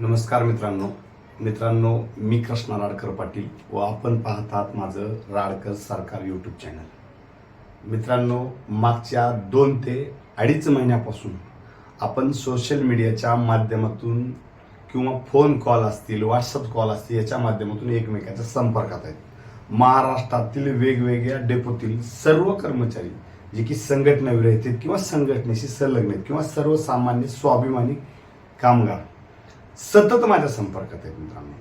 नमस्कार मित्रांनो. मित्रांनो मी कृष्णा राडकर पाटील व आपण पाहतात माझं राडकर सरकार यूट्यूब चॅनल मित्रांनो मागच्या दोन ते अडीच महिन्यापासून आपण सोशल मीडियाच्या माध्यमातून किंवा फोन कॉल असतील व्हॉट्सअप कॉल असतील याच्या माध्यमातून एकमेकांच्या संपर्कात आहेत. महाराष्ट्रातील वेगवेगळ्या डेपोतील सर्व कर्मचारी जे की संघटना विरहित आहेत किंवा संघटनेशी संलग्न आहेत किंवा सर्वसामान्य स्वाभिमानी कामगार सतत माझ्या संपर्कात आहेत मित्रांनो.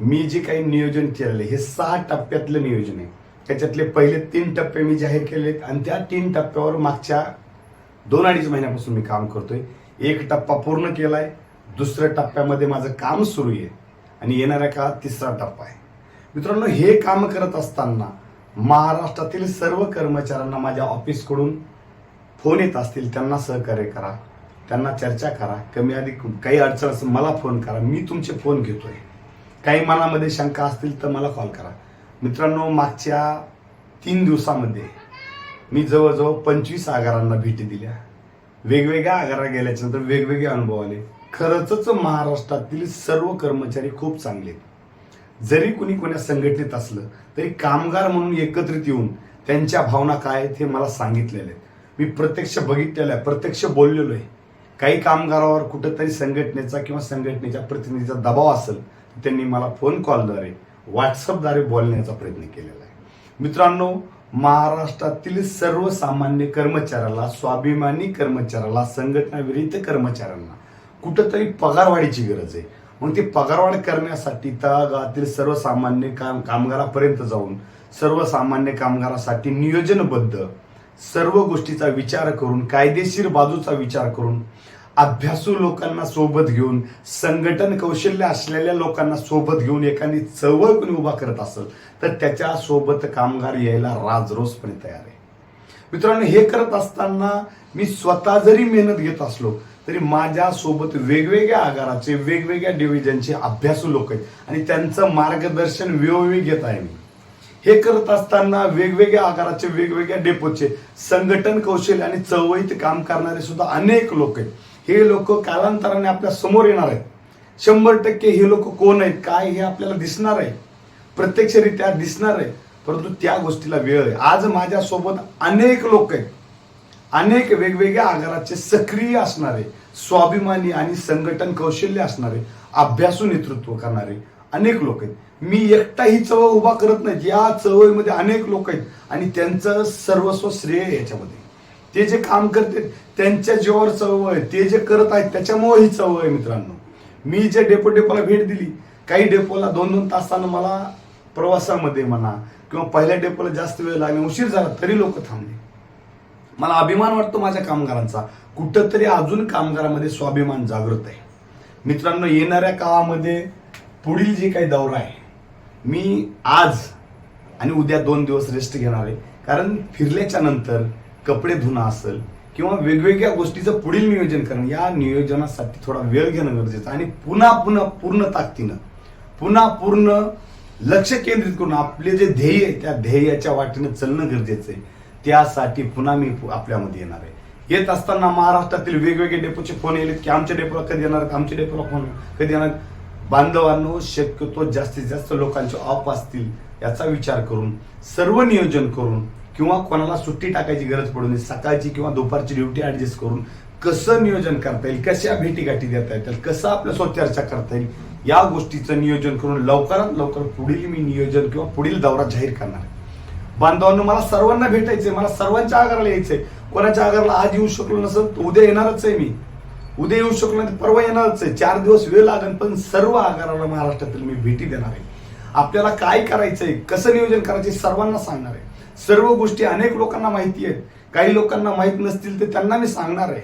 मी जे काही नियोजन केलेलं हे सहा टप्प्यातलं नियोजन आहे. त्याच्यातले पहिले तीन टप्पे मी जाहीर केले आहेत आणि त्या तीन टप्प्यावर मागच्या दोन अडीच महिन्यापासून मी काम करतोय. एक टप्पा पूर्ण केलाय दुसऱ्या टप्प्यामध्ये माझं काम सुरू आहे आणि येणाऱ्या काळात तिसरा टप्पा आहे. मित्रांनो हे काम करत असताना महाराष्ट्रातील सर्व कर्मचाऱ्यांना माझ्या ऑफिसकडून फोन येत असतील त्यांना सहकार्य करा. त्यांना चर्चा करा कमी अधिक काही अडचण असेल मला फोन करा. मी तुमचे फोन घेतोय. काही मनामध्ये शंका असतील तर मला कॉल करा. मित्रांनो मागच्या तीन दिवसामध्ये मी जवळजवळ पंचवीस आगारांना भेटी दिल्या. वेगवेगळ्या आगारा गेल्याच्यानंतर वेगवेगळे अनुभव आले. खरंच महाराष्ट्रातील सर्व कर्मचारी खूप चांगले आहेत. जरी कुणी कोण्या संघटनेत असलं तरी कामगार म्हणून एकत्रित येऊन त्यांच्या भावना काय आहेत हे मला सांगितलेले आहेत. मी प्रत्यक्ष बघितलेलं आहे प्रत्यक्ष बोललेलो आहे. काही कामगारावर कुठंतरी संघटनेचा किंवा संघटनेच्या प्रतिनिधीचा दबाव असेल तर त्यांनी मला फोन कॉलद्वारे व्हॉट्सअपद्वारे बोलण्याचा प्रयत्न केलेला आहे. मित्रांनो महाराष्ट्रातील सर्वसामान्य कर्मचाऱ्याला स्वाभिमानी कर्मचाऱ्याला संघटनाविरहित कर्मचाऱ्यांना कुठंतरी पगारवाढीची गरज आहे. मग ती पगारवाढ करण्यासाठी तळागाळातील सर्वसामान्य काम कामगारापर्यंत जाऊन सर्वसामान्य कामगारासाठी नियोजनबद्ध सर्व गोष्टीचा विचार करून कायदेशीर बाजूचा विचार करून अभ्यासू लोकांना सोबत घेऊन संघटन कौशल्य असलेल्या लोकांना सोबत घेऊन एखादी चळवळ कोणी उभा करत असेल तर त्याच्या सोबत कामगार यायला राजरोसपणे तयार आहे. मित्रांनो हे करत असताना मी स्वतः जरी मेहनत घेत असलो तरी माझ्या सोबत वेगवेगळ्या आगाराचे वेगवेगळ्या डिव्हिजनचे अभ्यासू लोक आहेत आणि त्यांचं मार्गदर्शन वेळोवेळी घेत आहे मी. हे करत असताना वेगवेगळ्या आकाराचे वेगवेगळ्या डेपोचे संघटन कौशल्य आणि चळवळीत काम करणारे सुद्धा अनेक लोक आहेत. हे लोक कालांतराने आपल्यासमोर येणार आहेत. शंभर टक्के हे लोक कोण आहेत काय हे आपल्याला दिसणार आहे? प्रत्यक्षरित्या दिसणार आहे परंतु त्या गोष्टीला वेळ आहे. आज माझ्यासोबत अनेक लोक आहेत. अनेक वेगवेगळ्या आगाराचे सक्रिय असणारे स्वाभिमानी आणि संघटन कौशल्य असणारे अभ्यासू नेतृत्व करणारे अनेक लोक आहेत. मी एकटा ही चळवळ उभा करत नाही. या चळवळीमध्ये अनेक लोक आहेत आणि त्यांचं सर्वस्व श्रेय याच्यामध्ये. ते जे काम करते त्यांच्या जीवावर चळवळ आहे. ते जे करत आहेत त्याच्यामुळे ही चळवळ आहे मित्रांनो. मी जे डेपो डेपोला भेट दिली काही डेपोला दोन दोन तासानं मला प्रवासामध्ये म्हणा किंवा पहिल्या डेपोला जास्त वेळ लागला उशीर झाला तरी लोक थांबले. मला अभिमान वाटतो माझ्या कामगारांचा. कुठंतरी अजून कामगारामध्ये स्वाभिमान जागृत आहे. मित्रांनो येणाऱ्या काळामध्ये पुढील जे काही दौरा आहे मी आज आणि उद्या दोन दिवस रेस्ट घेणार आहे. कारण फिरल्याच्या नंतर कपडे धुणं असेल किंवा वेगवेगळ्या गोष्टीचं पुढील नियोजन करणं या नियोजनासाठी थोडा वेळ घेणं गरजेचं आहे. आणि पुन्हा पुन्हा पूर्ण ताकदीनं पुन्हा पूर्ण लक्ष केंद्रित करून आपले जे ध्येय आहे त्या ध्येयाच्या वाटेनं चालणं गरजेचं आहे. त्यासाठी पुन्हा मी पु- आपल्यामध्ये येणार आहे. येत असताना महाराष्ट्रातील वेगवेगळे डेपोचे फोन येले की आमच्या डेपोला कधी येणार आमच्या डेपोला फोन कधी येणार बांधवांनो शक्यतो जास्तीत जास्त लोकांचे ऑफ असतील याचा विचार करून सर्व नियोजन करून किंवा कोणाला सुट्टी टाकायची गरज पडू नये सकाळची किंवा दुपारची ड्युटी ऍडजस्ट करून कसं नियोजन करता येईल कशा भेटीगाठी देता येतील कसं आपल्या स्वचर्चा करता येईल या गोष्टीचं नियोजन करून लवकरात लवकर पुढील मी नियोजन किंवा पुढील दौरा जाहीर करणार आहे. बांधवांनो मला सर्वांना भेटायचंय मला सर्वांच्या आगाराला यायचंय. कोणाच्या आगाराला आज येऊ शकलो नसेल उद्या येणारच आहे मी. उद्या येऊ शकलो नाही परवा येणारच आहे. चार दिवस वेळ लागेल पण सर्व आगाराला महाराष्ट्रातील मी भेटी देणार आहे. आपल्याला काय करायचंय कसं नियोजन करायचंय सर्वांना सांगणार आहे. सर्व गोष्टी अनेक लोकांना माहिती आहेत. काही लोकांना माहीत नसतील तर त्यांना मी सांगणार आहे.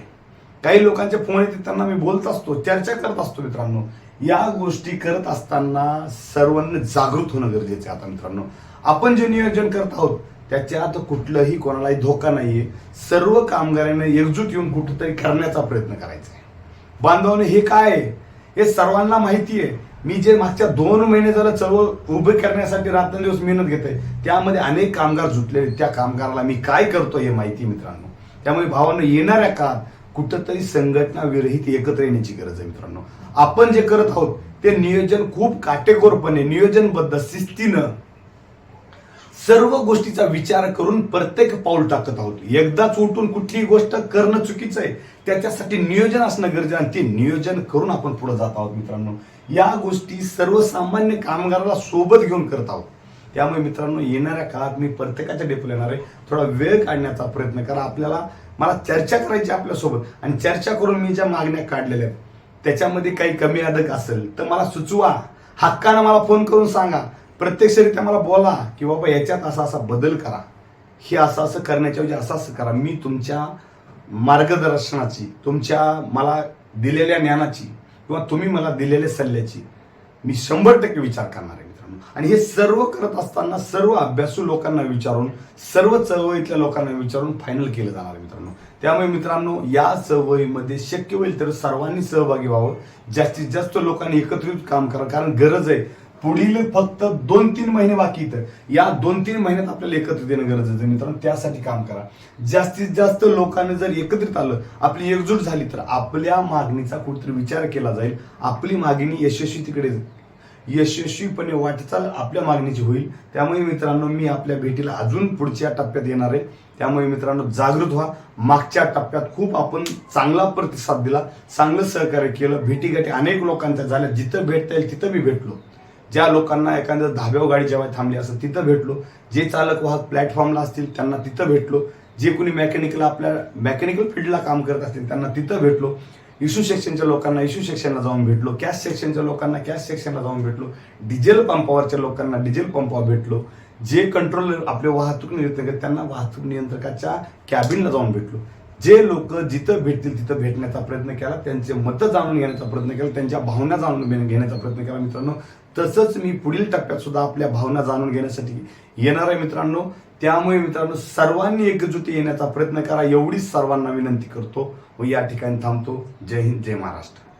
काही लोकांचे फोन येते त्यांना मी बोलत असतो चर्चा करत असतो मित्रांनो. या गोष्टी करत असताना सर्वांना जागृत होणं गरजेचं आहे आता मित्रांनो. आपण जे नियोजन करत आहोत त्याच्यात कुठलंही कोणालाही धोका नाहीये. सर्व कामगारांना एकजूट येऊन कुठेतरी करण्याचा प्रयत्न करायचा आहे. बांधवाने हे काय आहे? हे सर्वांना माहिती आहे. मी जे मागच्या दोन महिने झालं चळवळ उभे करण्यासाठी रात्रंदिवस मेहनत घेत आहे त्यामध्ये अनेक कामगार जुटलेले आहेत. त्या कामगाराला मी काय करतो हे माहिती मित्रांनो. त्यामुळे भावानं येणाऱ्या काळात कुठंतरी संघटना विरहित एकत्र येण्याची गरज आहे मित्रांनो. आपण जे करत आहोत ते नियोजन खूप काटेकोरपणे नियोजनबद्ध शिस्तीनं सर्व गोष्टीचा विचार करून प्रत्येक पाऊल टाकत आहोत. एकदाच उठून कुठलीही गोष्ट करणं चुकीचं आहे. त्याच्यासाठी नियोजन असणं गरजेचं आहे. आणि ते नियोजन करून आपण पुढे जात आहोत मित्रांनो. या गोष्टी सर्वसामान्य कामगाराला सोबत घेऊन करत आहोत. त्यामुळे मित्रांनो येणाऱ्या काळात मी प्रत्येकाच्या डेपोला येणार आहे. थोडा वेळ काढण्याचा प्रयत्न करा. आपल्याला मला चर्चा करायची आपल्यासोबत. आणि चर्चा करून मी ज्या मागण्या काढलेल्या आहेत त्याच्यामध्ये काही कमी अधिक असेल तर मला सुचवा. हक्कानं मला फोन करून सांगा. प्रत्यक्षरित्या मला बोला की बाबा याच्यात असा असा बदल करा. हे असं असं करण्याच्या असं असं करा. मी तुमच्या मार्गदर्शनाची तुमच्या मला दिलेल्या ज्ञानाची किंवा तुम्ही मला दिलेल्या सल्ल्याची मी शंभर टक्के विचार करणार आहे मित्रांनो. आणि हे सर्व करत असताना सर्व अभ्यासू लोकांना विचारून सर्व चळवळीतल्या लोकांना विचारून फायनल केलं जाणार आहे मित्रांनो. त्यामुळे मित्रांनो या चळवळीमध्ये शक्य होईल तर सर्वांनी सहभागी व्हावं. जास्तीत जास्त लोकांनी एकत्रित काम करा. कारण गरज आहे पुढील फक्त दोन तीन महिने बाकी इथं. या दोन तीन महिन्यात आपल्याला एकत्र देणं गरजेचं आहे मित्रांनो. त्यासाठी काम करा. जास्तीत जास्त लोकांनी जर एकत्रित आलं आपली एकजूट झाली तर आपल्या मागणीचा कुठेतरी विचार केला जाईल. आपली मागणी यशस्वी तिकडे यशस्वीपणे वाटचाल आपल्या मागणीची होईल. त्यामुळे मित्रांनो मी आपल्या भेटीला अजून पुढच्या टप्प्यात येणार आहे. त्यामुळे मित्रांनो जागृत व्हा. मागच्या टप्प्यात खूप आपण चांगला प्रतिसाद दिला. चांगलं सहकार्य केलं. भेटीगाठी अनेक लोकांच्या झाल्या. जिथं भेटता येईल तिथं मी भेटलो. ज्या लोकांना एखाद्या धाब्यावर गाडी जेव्हा थांबली असेल तिथं भेटलो. जे चालक वाहक प्लॅटफॉर्मला असतील त्यांना तिथं भेटलो. जे कोणी मेकॅनिकल आपल्या मेकॅनिकल फील्डला काम करत असतील त्यांना तिथं भेटलो. इशू सेक्शनच्या लोकांना इशू सेक्शनला जाऊन भेटलो. कॅश सेक्शनच्या लोकांना कॅश सेक्शनला जाऊन भेटलो. डिझेल पंपावरच्या लोकांना डिझेल पंपावर भेटलो. जे कंट्रोल आपले वाहतूक नियंत्रक त्यांना वाहतूक नियंत्रकाच्या कॅबिनला जाऊन भेटलो. जे लोक जिथं भेटतील तिथं भेटण्याचा प्रयत्न केला त्यांचे मतं जाणून घेण्याचा प्रयत्न केला त्यांच्या भावना जाणून घेण्याचा प्रयत्न केला मित्रांनो. तसंच मी पुढील टप्प्यात सुद्धा आपल्या भावना जाणून घेण्यासाठी येणार आहे मित्रांनो. त्यामुळे मित्रांनो सर्वांनी एकजुटी येण्याचा प्रयत्न करा. एवढीच सर्वांना विनंती करतो. व या ठिकाणी थांबतो. जय हिंद जय महाराष्ट्र.